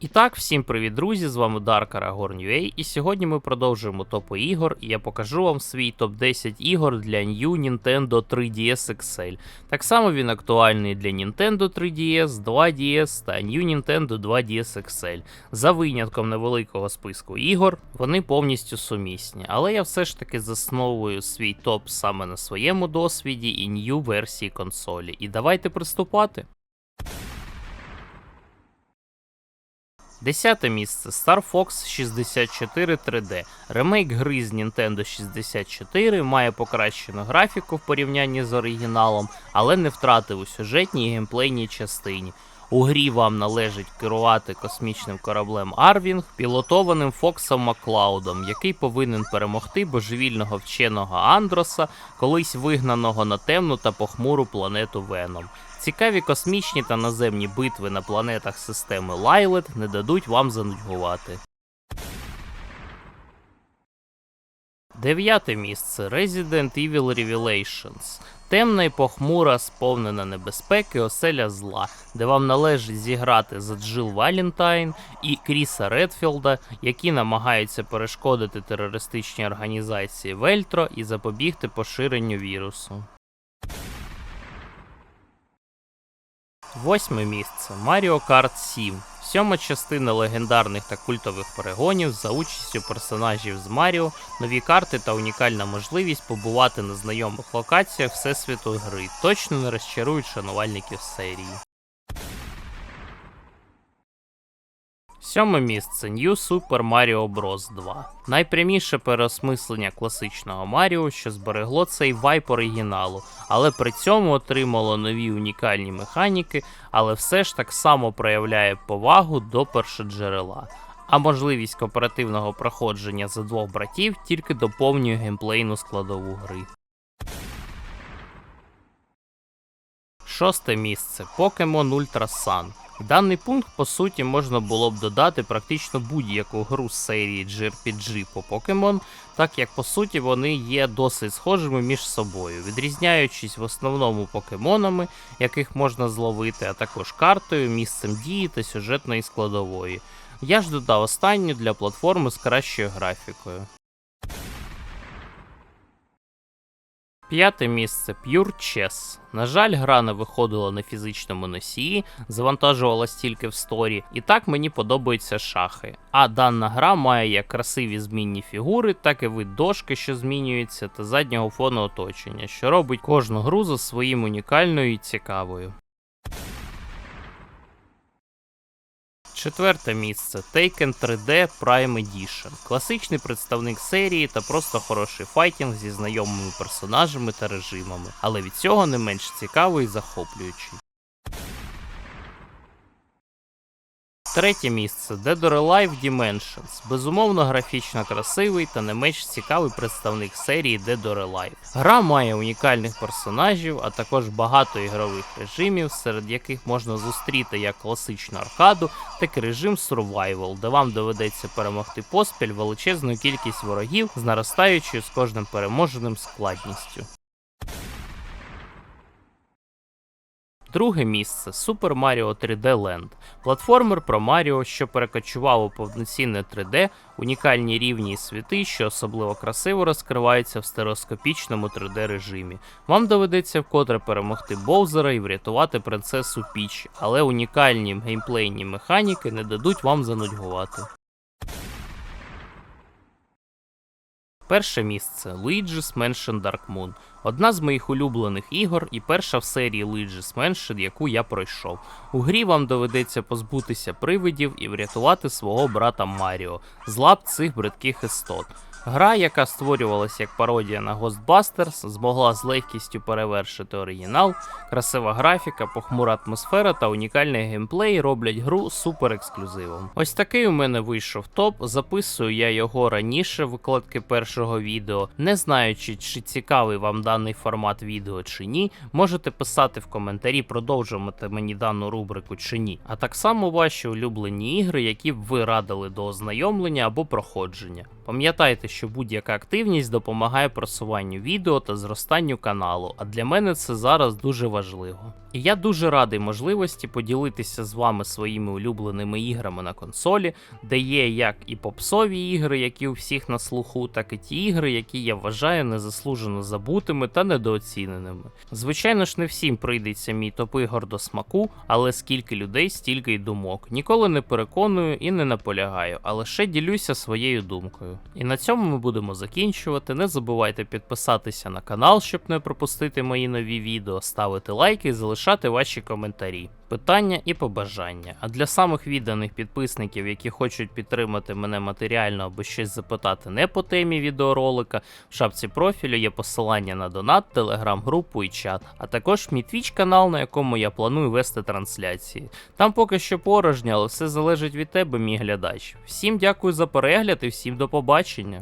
І так, всім привіт, друзі! З вами Aragorn UA, і сьогодні ми продовжуємо топи ігор, і я покажу вам свій топ-10 ігор для New Nintendo 3DS XL. Так само він актуальний для Nintendo 3DS, 2DS та New Nintendo 2DS XL. За винятком невеликого списку ігор, вони повністю сумісні, але я все ж таки засновую свій топ саме на своєму досвіді і New версії консолі. І давайте приступати. Десяте місце Star Fox 64 3D. Ремейк гри з Nintendo 64 має покращену графіку в порівнянні з оригіналом, але не втратив у сюжетній і геймплейній частині. У грі вам належить керувати космічним кораблем Арвінг, пілотованим Фоксом Маклаудом, який повинен перемогти божевільного вченого Андроса, колись вигнаного на темну та похмуру планету Веном. Цікаві космічні та наземні битви на планетах системи Лайлет не дадуть вам занудьгувати. Дев'яте місце Resident Evil Revelations. Темна і похмура, сповнена небезпеки, оселя зла, де вам належить зіграти за Джил Валентайн і Кріса Редфілда, які намагаються перешкодити терористичній організації Вельтро і запобігти поширенню вірусу. Восьме місце Mario Kart 7. Сьома частина легендарних та культових перегонів за участю персонажів з Маріо, нові карти та унікальна можливість побувати на знайомих локаціях всесвіту гри точно не розчарують шанувальників серії. Сьоме місце New Super Mario Bros. 2. Найпряміше переосмислення класичного Маріо, що зберегло цей вайп оригіналу, але при цьому отримало нові унікальні механіки, але все ж так само проявляє повагу до першоджерела. А можливість кооперативного проходження за двох братів тільки доповнює геймплейну складову гри. Шосте місце Pokemon Ultra Sun. Даний пункт, по суті, можна було б додати практично будь-яку гру з серії JRPG по Pokemon, так як по суті вони є досить схожими між собою, відрізняючись в основному покемонами, яких можна зловити, а також картою, місцем дії та сюжетної складової. Я ж додав останню для платформи з кращою графікою. П'яте місце Pure Chess. На жаль, гра не виходила на фізичному носії, завантажувалась тільки в сторі, і так мені подобаються шахи. А дана гра має як красиві змінні фігури, так і вид дошки, що змінюється, та заднього фону оточення, що робить кожну гру за своїм унікальною і цікавою. Четверте місце Taken 3D Prime Edition. Класичний представник серії та просто хороший файтінг зі знайомими персонажами та режимами, але від цього не менш цікавий і захоплюючий. Третє місце Dead or Alive Dimensions. Безумовно, графічно красивий та не менш цікавий представник серії Dead or Alive. Гра має унікальних персонажів, а також багато ігрових режимів, серед яких можна зустріти як класичну аркаду, так і режим Survival, де вам доведеться перемогти поспіль величезну кількість ворогів з наростаючою з кожним переможеним складністю. Друге місце Super Mario 3D Land. Платформер про Маріо, що перекочував у повноцінне 3D, унікальні рівні і світи, що особливо красиво розкриваються в стереоскопічному 3D режимі. Вам доведеться вкотре перемогти Боузера і врятувати принцесу Піч, але унікальні геймплейні механіки не дадуть вам занудьгувати. Перше місце Luigi's Mansion Dark Moon. Одна з моїх улюблених ігор і перша в серії Luigi's Mansion, яку я пройшов. У грі вам доведеться позбутися привидів і врятувати свого брата Маріо з лап цих бридких істот. Гра, яка створювалася як пародія на Ghostbusters, змогла з легкістю перевершити оригінал, красива графіка, похмура атмосфера та унікальний геймплей роблять гру супер ексклюзивом. Ось такий у мене вийшов топ. Записую я його раніше викладки першого відео. Не знаючи, чи цікавий вам даний формат відео чи ні, можете писати в коментарі, продовжувати мені дану рубрику чи ні. А так само ваші улюблені ігри, які б ви радили до ознайомлення або проходження. Пам'ятайте, що будь-яка активність допомагає просуванню відео та зростанню каналу, а для мене це зараз дуже важливо. І я дуже радий можливості поділитися з вами своїми улюбленими іграми на консолі, де є як і попсові ігри, які у всіх на слуху, так і ті ігри, які я вважаю незаслужено забутими та недооціненими. Звичайно ж, не всім прийдеться мій топ ігор до смаку, але скільки людей, стільки й думок. Ніколи не переконую і не наполягаю, а лише ділюся своєю думкою. І на цьому ми будемо закінчувати. Не забувайте підписатися на канал, щоб не пропустити мої нові відео, ставити лайки і залишати ваші коментарі. Питання і побажання. А для самих відданих підписників, які хочуть підтримати мене матеріально або щось запитати не по темі відеоролика, в шапці профілю є посилання на донат, телеграм-групу і чат, а також мій твіч канал, на якому я планую вести трансляції. Там поки що порожньо, але все залежить від тебе, мій глядач. Всім дякую за перегляд і всім до побачення.